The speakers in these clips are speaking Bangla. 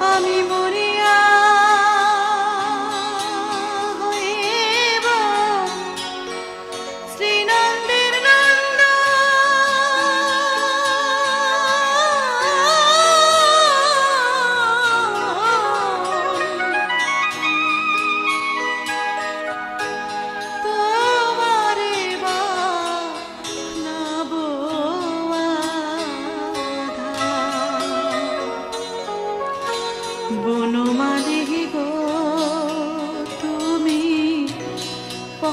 a mi voz.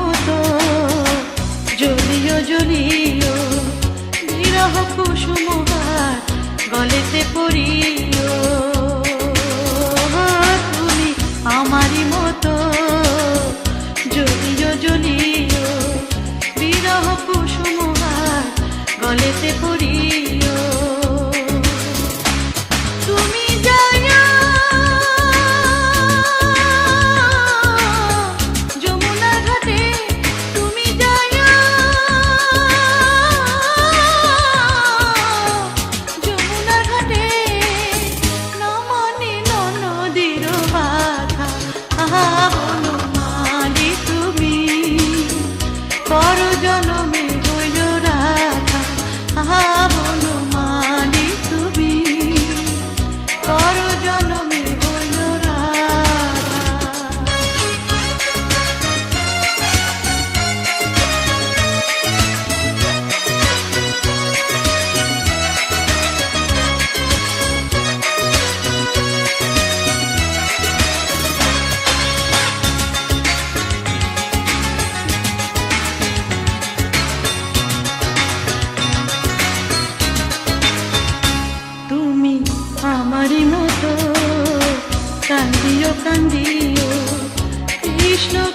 মতো জলিও জলিও বিরহ কুসুম গলেতে পড়িও। তুমি আমারই মতো জলিও জলিও বিরহ কুসুম গলেতে পড়িও।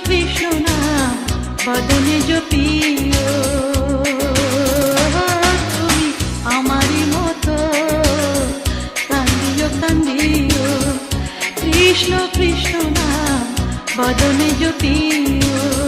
তৃষ্ণা বদনে জপিও। তুমি আমারই মতো কান্দিও কান্দিও। কৃষ্ণ কৃষ্ণ বদনে জপিও।